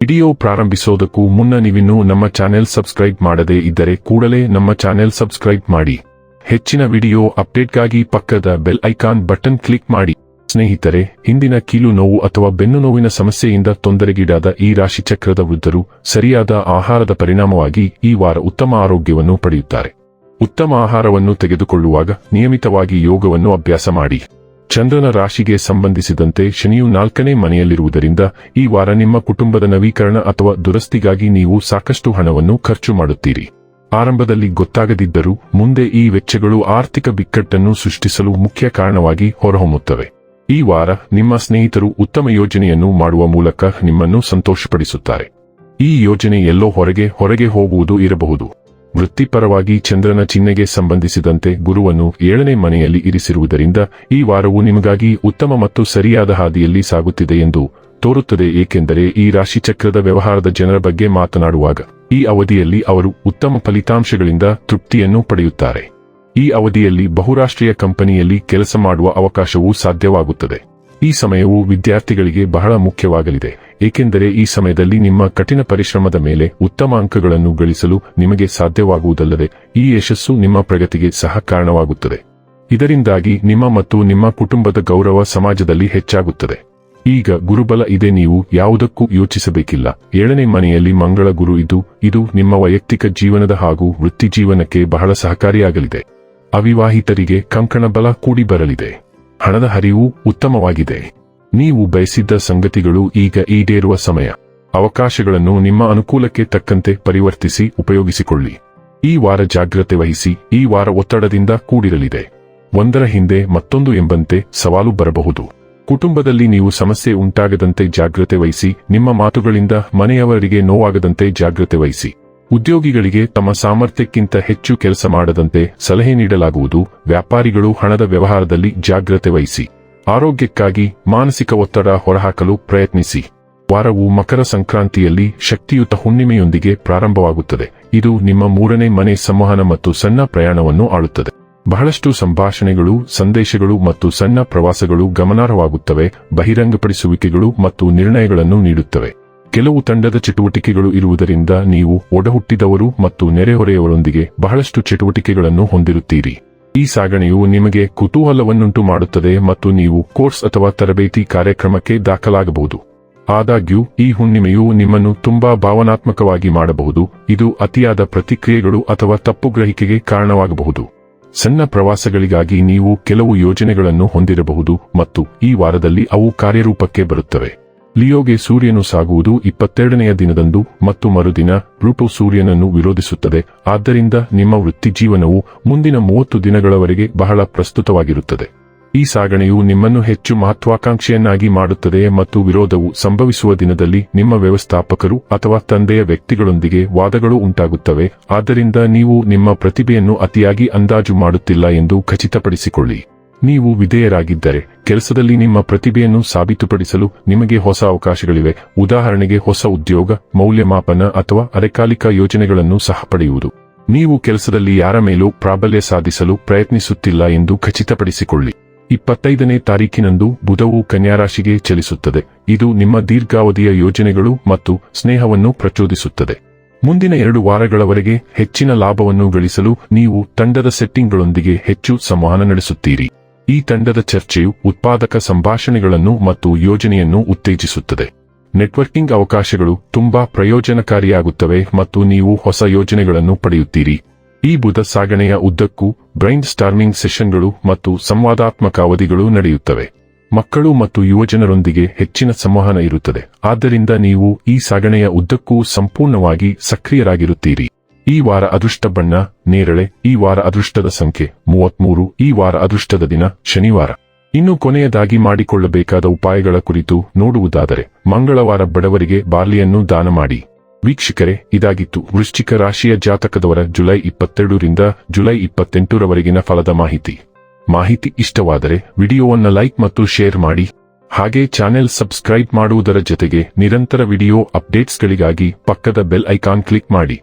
Video ಪ್ರಾರಂಭಿಸೋದಕ್ಕೂ ಮುನ್ನ ನೀವಿನ್ನೂ ನಮ್ಮ ಚಾನೆಲ್ ಸಬ್ಸ್ಕ್ರೈಬ್ ಮಾಡದೇ ಇದ್ದರೆ ಕೂಡಲೇ ನಮ್ಮ ಚಾನೆಲ್ ಸಬ್ಸ್ಕ್ರೈಬ್ ಮಾಡಿ. ಹೆಚ್ಚಿನ ವಿಡಿಯೋ ಅಪ್ಡೇಟ್ಗಾಗಿ ಪಕ್ಕದ ಬೆಲ್ ಐಕಾನ್ ಬಟನ್ ಕ್ಲಿಕ್ ಮಾಡಿ. ಸ್ನೇಹಿತರೆ, ಹಿಂದಿನ ಕೀಲು ನೋವು ಅಥವಾ ಬೆನ್ನು ನೋವಿನ ಸಮಸ್ಯೆಯಿಂದ ತೊಂದರೆಗೀಡಾದ ಈ ರಾಶಿಚಕ್ರದ ವೃದ್ಧರು ಸರಿಯಾದ ಆಹಾರದ ಪರಿಣಾಮವಾಗಿ ಈ ವಾರ ಉತ್ತಮ ಆರೋಗ್ಯವನ್ನು ಪಡೆಯುತ್ತಾರೆ. ಉತ್ತಮ ಆಹಾರವನ್ನು ತೆಗೆದುಕೊಳ್ಳುವಾಗ ನಿಯಮಿತವಾಗಿ ಯೋಗವನ್ನು ಅಭ್ಯಾಸ ಮಾಡಿ. ಚಂದ್ರನ ರಾಶಿಗೆ ಸಂಬಂಧಿಸಿದಂತೆ ಶನಿಯು ನಾಲ್ಕನೇ ಮನೆಯಲ್ಲಿರುವುದರಿಂದ ಈ ವಾರ ನಿಮ್ಮ ಕುಟುಂಬದ ನವೀಕರಣ ಅಥವಾ ದುರಸ್ತಿಗಾಗಿ ನೀವು ಸಾಕಷ್ಟು ಹಣವನ್ನು ಖರ್ಚು ಮಾಡುತ್ತೀರಿ. ಆರಂಭದಲ್ಲಿ ಗೊತ್ತಾಗದಿದ್ದರೂ ಮುಂದೆ ಈ ವೆಚ್ಚಗಳು ಆರ್ಥಿಕ ಬಿಕ್ಕಟ್ಟನ್ನು ಸೃಷ್ಟಿಸಲು ಮುಖ್ಯ ಕಾರಣವಾಗಿ ಹೊರಹೊಮ್ಮುತ್ತವೆ. ಈ ವಾರ ನಿಮ್ಮ ಸ್ನೇಹಿತರು ಉತ್ತಮ ಯೋಜನೆಯನ್ನು ಮಾಡುವ ಮೂಲಕ ನಿಮ್ಮನ್ನು ಸಂತೋಷಪಡಿಸುತ್ತಾರೆ. ಈ ಯೋಜನೆ ಎಲ್ಲೋ ಹೊರಗೆ ಹೊರಗೆ ಹೋಗುವುದು ಇರಬಹುದು. ವೃತ್ತಿಪರವಾಗಿ ಚಂದ್ರನ ಚಿಹ್ನೆಗೆ ಸಂಬಂಧಿಸಿದಂತೆ ಗುರುವನ್ನು ಏಳನೇ ಮನೆಯಲ್ಲಿ ಇರಿಸಿರುವುದರಿಂದ ಈ ವಾರವು ನಿಮಗಾಗಿ ಉತ್ತಮ ಮತ್ತು ಸರಿಯಾದ ಹಾದಿಯಲ್ಲಿ ಸಾಗುತ್ತಿದೆ ಎಂದು ತೋರುತ್ತದೆ, ಏಕೆಂದರೆ ಈ ರಾಶಿಚಕ್ರದ ವ್ಯವಹಾರದ ಜನರ ಬಗ್ಗೆ ಮಾತನಾಡುವಾಗ ಈ ಅವಧಿಯಲ್ಲಿ ಅವರು ಉತ್ತಮ ಫಲಿತಾಂಶಗಳಿಂದ ತೃಪ್ತಿಯನ್ನು ಪಡೆಯುತ್ತಾರೆ. ಈ ಅವಧಿಯಲ್ಲಿ ಬಹುರಾಷ್ಟ್ರೀಯ ಕಂಪನಿಯಲ್ಲಿ ಕೆಲಸ ಮಾಡುವ ಅವಕಾಶವೂ ಸಾಧ್ಯವಾಗುತ್ತದೆ. ಈ ಸಮಯವು ವಿದ್ಯಾರ್ಥಿಗಳಿಗೆ ಬಹಳ ಮುಖ್ಯವಾಗಲಿದೆ, ಏಕೆಂದರೆ ಈ ಸಮಯದಲ್ಲಿ ನಿಮ್ಮ ಕಠಿಣ ಪರಿಶ್ರಮದ ಮೇಲೆ ಉತ್ತಮ ಅಂಕಗಳನ್ನು ಗಳಿಸಲು ನಿಮಗೆ ಸಾಧ್ಯವಾಗುವುದಲ್ಲದೆ ಈ ಯಶಸ್ಸು ನಿಮ್ಮ ಪ್ರಗತಿಗೆ ಸಹ ಕಾರಣವಾಗುತ್ತದೆ. ಇದರಿಂದಾಗಿ ನಿಮ್ಮ ಮತ್ತು ನಿಮ್ಮ ಕುಟುಂಬದ ಗೌರವ ಸಮಾಜದಲ್ಲಿ ಹೆಚ್ಚಾಗುತ್ತದೆ. ಈಗ ಗುರುಬಲ ಇದೆ, ನೀವು ಯಾವುದಕ್ಕೂ ಯೋಚಿಸಬೇಕಿಲ್ಲ. ಏಳನೇ ಮನೆಯಲ್ಲಿ ಮಂಗಳ ಗುರು ಇದು ಇದು ನಿಮ್ಮ ವೈಯಕ್ತಿಕ ಜೀವನದ ಹಾಗೂ ವೃತ್ತಿ ಜೀವನಕ್ಕೆ ಬಹಳ ಸಹಕಾರಿಯಾಗಲಿದೆ. ಅವಿವಾಹಿತರಿಗೆ ಕಂಕಣ ಬಲ ಕೂಡಿ ಬರಲಿದೆ. ಹಣದ ಹರಿವು ಉತ್ತಮವಾಗಿದೆ. ನೀವು ಬಯಸಿದ್ದ ಸಂಗತಿಗಳು ಈಗ ಈಡೇರುವ ಸಮಯ. ಅವಕಾಶಗಳನ್ನು ನಿಮ್ಮ ಅನುಕೂಲಕ್ಕೆ ತಕ್ಕಂತೆ ಪರಿವರ್ತಿಸಿ ಉಪಯೋಗಿಸಿಕೊಳ್ಳಿ. ಈ ವಾರ ಜಾಗ್ರತೆ ವಹಿಸಿ, ಈ ವಾರ ಒತ್ತಡದಿಂದ ಕೂಡಿರಲಿದೆ. ಒಂದರ ಹಿಂದೆ ಮತ್ತೊಂದು ಎಂಬಂತೆ ಸವಾಲು ಬರಬಹುದು. ಕುಟುಂಬದಲ್ಲಿ ನೀವು ಸಮಸ್ಯೆ ಉಂಟಾಗದಂತೆ ಜಾಗ್ರತೆ ವಹಿಸಿ, ನಿಮ್ಮ ಮಾತುಗಳಿಂದ ಮನೆಯವರಿಗೆ ನೋವಾಗದಂತೆ ಜಾಗ್ರತೆ ವಹಿಸಿ. ಉದ್ಯೋಗಿಗಳಿಗೆ ತಮ್ಮ ಸಾಮರ್ಥ್ಯಕ್ಕಿಂತ ಹೆಚ್ಚು ಕೆಲಸ ಮಾಡದಂತೆ ಸಲಹೆ ನೀಡಲಾಗುವುದು. ವ್ಯಾಪಾರಿಗಳು ಹಣದ ವ್ಯವಹಾರದಲ್ಲಿ ಜಾಗ್ರತೆ ವಹಿಸಿ. ಆರೋಗ್ಯಕ್ಕಾಗಿ ಮಾನಸಿಕ ಒತ್ತಡ ಹೊರಹಾಕಲು ಪ್ರಯತ್ನಿಸಿ. ವಾರವು ಮಕರ ಸಂಕ್ರಾಂತಿಯಲ್ಲಿ ಶಕ್ತಿಯುತ ಹುಣ್ಣಿಮೆಯೊಂದಿಗೆ ಪ್ರಾರಂಭವಾಗುತ್ತದೆ. ಇದು ನಿಮ್ಮ ಮೂರನೇ ಮನೆ ಸಂವಹನ ಮತ್ತು ಸಣ್ಣ ಪ್ರಯಾಣವನ್ನು ಆಳುತ್ತದೆ. ಬಹಳಷ್ಟು ಸಂಭಾಷಣೆಗಳು, ಸಂದೇಶಗಳು ಮತ್ತು ಸಣ್ಣ ಪ್ರವಾಸಗಳು ಗಮನಾರ್ಹವಾಗುತ್ತವೆ. ಬಹಿರಂಗಪಡಿಸುವಿಕೆಗಳು ಮತ್ತು ನಿರ್ಣಯಗಳನ್ನು ನೀಡುತ್ತವೆ. ಕೆಲವು ತಂಡದ ಚಟುವಟಿಕೆಗಳು ಇರುವುದರಿಂದ ನೀವು ಒಡಹುಟ್ಟಿದವರು ಮತ್ತು ನೆರೆಹೊರೆಯವರೊಂದಿಗೆ ಬಹಳಷ್ಟು ಚಟುವಟಿಕೆಗಳನ್ನು ಹೊಂದಿರುತ್ತೀರಿ. ಈ ಸಾಗಣೆಯು ನಿಮಗೆ ಕುತೂಹಲವನ್ನುಂಟು ಮಾಡುತ್ತದೆ ಮತ್ತು ನೀವು ಕೋರ್ಸ್ ಅಥವಾ ತರಬೇತಿ ಕಾರ್ಯಕ್ರಮಕ್ಕೆ ದಾಖಲಾಗಬಹುದು. ಆದಾಗ್ಯೂ, ಈ ಹುಣ್ಣಿಮೆಯು ನಿಮ್ಮನ್ನು ತುಂಬಾ ಭಾವನಾತ್ಮಕವಾಗಿ ಮಾಡಬಹುದು. ಇದು ಅತಿಯಾದ ಪ್ರತಿಕ್ರಿಯೆಗಳು ಅಥವಾ ತಪ್ಪು ಗ್ರಹಿಕೆಗೆ ಕಾರಣವಾಗಬಹುದು. ಸಣ್ಣ ಪ್ರವಾಸಗಳಿಗಾಗಿ ನೀವು ಕೆಲವು ಯೋಜನೆಗಳನ್ನು ಹೊಂದಿರಬಹುದು ಮತ್ತು ಈ ವಾರದಲ್ಲಿ ಅವು ಕಾರ್ಯರೂಪಕ್ಕೆ ಬರುತ್ತವೆ. ಲಿಯೋಗೆ ಸೂರ್ಯನು ಸಾಗುವುದು ಇಪ್ಪತ್ತೆರಡನೆಯ ದಿನದಂದು ಮತ್ತು ಮರುದಿನ ಪ್ಲೂಟೋ ಸೂರ್ಯನನ್ನು ವಿರೋಧಿಸುತ್ತದೆ. ಆದ್ದರಿಂದ ನಿಮ್ಮ ವೃತ್ತಿಜೀವನವು ಮುಂದಿನ ಮೂವತ್ತು ದಿನಗಳವರೆಗೆ ಬಹಳ ಪ್ರಸ್ತುತವಾಗಿರುತ್ತದೆ. ಈ ಸಾಗಣೆಯು ನಿಮ್ಮನ್ನು ಹೆಚ್ಚು ಮಹತ್ವಾಕಾಂಕ್ಷೆಯನ್ನಾಗಿ ಮಾಡುತ್ತದೆ ಮತ್ತು ವಿರೋಧವು ಸಂಭವಿಸುವ ದಿನದಲ್ಲಿ ನಿಮ್ಮ ವ್ಯವಸ್ಥಾಪಕರು ಅಥವಾ ತಂದೆಯ ವ್ಯಕ್ತಿಗಳೊಂದಿಗೆ ವಾದಗಳು ಉಂಟಾಗುತ್ತವೆ. ಆದ್ದರಿಂದ ನೀವು ನಿಮ್ಮ ಪ್ರತಿಭೆಯನ್ನು ಅತಿಯಾಗಿ ಅಂದಾಜು ಮಾಡುತ್ತಿಲ್ಲ ಎಂದು ಖಚಿತಪಡಿಸಿಕೊಳ್ಳಿ. ನೀವು ವಿಧೇಯರಾಗಿದ್ದರೆ ಕೆಲಸದಲ್ಲಿ ನಿಮ್ಮ ಪ್ರತಿಭೆಯನ್ನು ಸಾಬೀತುಪಡಿಸಲು ನಿಮಗೆ ಹೊಸ ಅವಕಾಶಗಳಿವೆ. ಉದಾಹರಣೆಗೆ ಹೊಸ ಉದ್ಯೋಗ, ಮೌಲ್ಯಮಾಪನ ಅಥವಾ ಅರೆಕಾಲಿಕ ಯೋಜನೆಗಳನ್ನು ಸಹ ಪಡೆಯುವುದು. ನೀವು ಕೆಲಸದಲ್ಲಿ ಯಾರ ಮೇಲೂ ಪ್ರಾಬಲ್ಯ ಸಾಧಿಸಲು ಪ್ರಯತ್ನಿಸುತ್ತಿಲ್ಲ ಎಂದು ಖಚಿತಪಡಿಸಿಕೊಳ್ಳಿ. ಇಪ್ಪತ್ತೈದನೇ ತಾರೀಕಿನಂದು ಬುಧವು ಕನ್ಯಾರಾಶಿಗೆ ಚಲಿಸುತ್ತದೆ. ಇದು ನಿಮ್ಮ ದೀರ್ಘಾವಧಿಯ ಯೋಜನೆಗಳು ಮತ್ತು ಸ್ನೇಹವನ್ನು ಪ್ರಚೋದಿಸುತ್ತದೆ. ಮುಂದಿನ ಎರಡು ವಾರಗಳವರೆಗೆ ಹೆಚ್ಚಿನ ಲಾಭವನ್ನು ಗಳಿಸಲು ನೀವು ತಂಡದ ಸೆಟ್ಟಿಂಗ್ಗಳೊಂದಿಗೆ ಹೆಚ್ಚು ಸಂವಹನ ನಡೆಸುತ್ತೀರಿ. ಈ ತಂಡದ ಚರ್ಚೆಯು ಉತ್ಪಾದಕ ಸಂಭಾಷಣೆಗಳನ್ನು ಮತ್ತು ಯೋಜನೆಯನ್ನು ಉತ್ತೇಜಿಸುತ್ತದೆ. ನೆಟ್ವರ್ಕಿಂಗ್ ಅವಕಾಶಗಳು ತುಂಬಾ ಪ್ರಯೋಜನಕಾರಿಯಾಗುತ್ತವೆ ಮತ್ತು ನೀವು ಹೊಸ ಯೋಜನೆಗಳನ್ನು ಪಡೆಯುತ್ತೀರಿ. ಈ ಬುಧ ಸಾಗಣೆಯ ಉದ್ದಕ್ಕೂ ಬ್ರೈನ್ ಸ್ಟಾರ್ಮಿಂಗ್ ಸೆಷನ್ಗಳು ಮತ್ತು ಸಂವಾದಾತ್ಮಕ ಅವಧಿಗಳು ನಡೆಯುತ್ತವೆ. ಮಕ್ಕಳು ಮತ್ತು ಯುವಜನರೊಂದಿಗೆ ಹೆಚ್ಚಿನ ಸಂವಹನ ಇರುತ್ತದೆ. ಆದ್ದರಿಂದ ನೀವು ಈ ಸಾಗಣೆಯ ಉದ್ದಕ್ಕೂ ಸಂಪೂರ್ಣವಾಗಿ ಸಕ್ರಿಯರಾಗಿರುತ್ತೀರಿ. ಈ ವಾರ ಅದೃಷ್ಟ ಬಣ್ಣ, ನೇರಳೆ, ಈ ವಾರ ಅದೃಷ್ಟದ ಸಂಖ್ಯೆ, ಮೂವತ್ಮೂರು, ಈ ವಾರ ಅದೃಷ್ಟದ ದಿನ, ಶನಿವಾರ. ಇನ್ನು ಕೊನೆಯದಾಗಿ ಮಾಡಿಕೊಳ್ಳಬೇಕಾದ ಉಪಾಯಗಳ ಕುರಿತು ನೋಡುವುದಾದರೆ, ಮಂಗಳವಾರ ಬಡವರಿಗೆ ಬಾರ್ಲಿಯನ್ನು ದಾನ ಮಾಡಿ. ವೀಕ್ಷಕರೇ, ಇದಾಗಿತ್ತು ವೃಶ್ಚಿಕ ರಾಶಿಯ ಜಾತಕದವರ ಜುಲೈ ಇಪ್ಪತ್ತೆರಡರಿಂದ ಜುಲೈ ಇಪ್ಪತ್ತೆಂಟರವರೆಗಿನ ಫಲದ ಮಾಹಿತಿ. ಮಾಹಿತಿ ಇಷ್ಟವಾದರೆ ವಿಡಿಯೋವನ್ನು ಲೈಕ್ ಮತ್ತು ಶೇರ್ ಮಾಡಿ. ಹಾಗೆ ಚಾನೆಲ್ ಸಬ್ಸ್ಕ್ರೈಬ್ ಮಾಡುವುದರ ಜೊತೆಗೆ ನಿರಂತರ ವಿಡಿಯೋ ಅಪ್ಡೇಟ್ಸ್ಗಳಿಗಾಗಿ ಪಕ್ಕದ ಬೆಲ್ ಐಕಾನ್ ಕ್ಲಿಕ್ ಮಾಡಿ.